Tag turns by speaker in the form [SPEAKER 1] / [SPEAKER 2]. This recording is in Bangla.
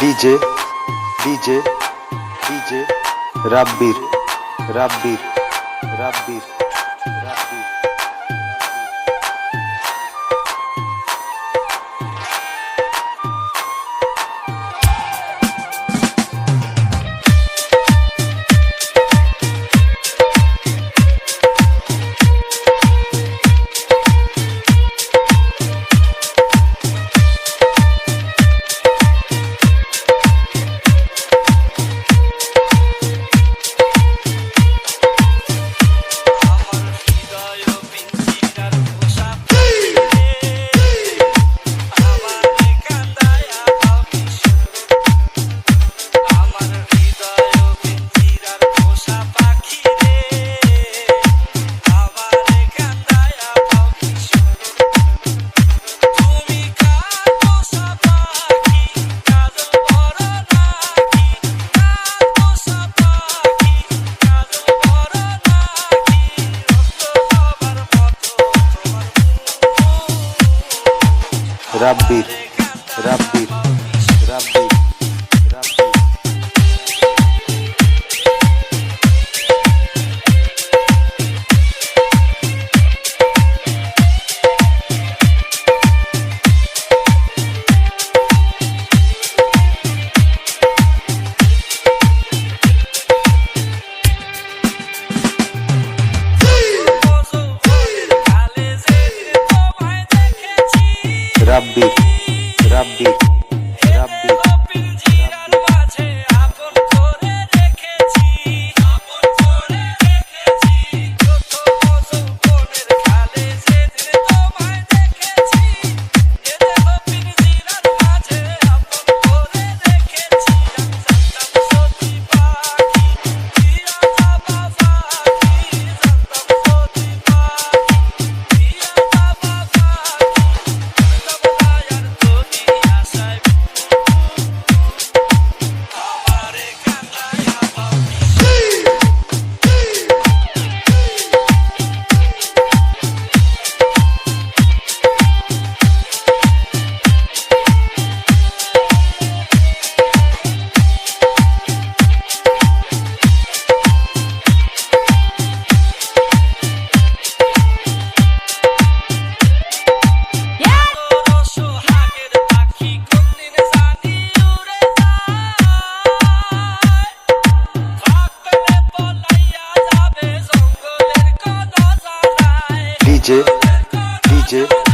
[SPEAKER 1] ডিজে ডিজে ডিজে রাব্বির রাব্বির রাব্বির রাব্বির রাব্বির DJ, DJ.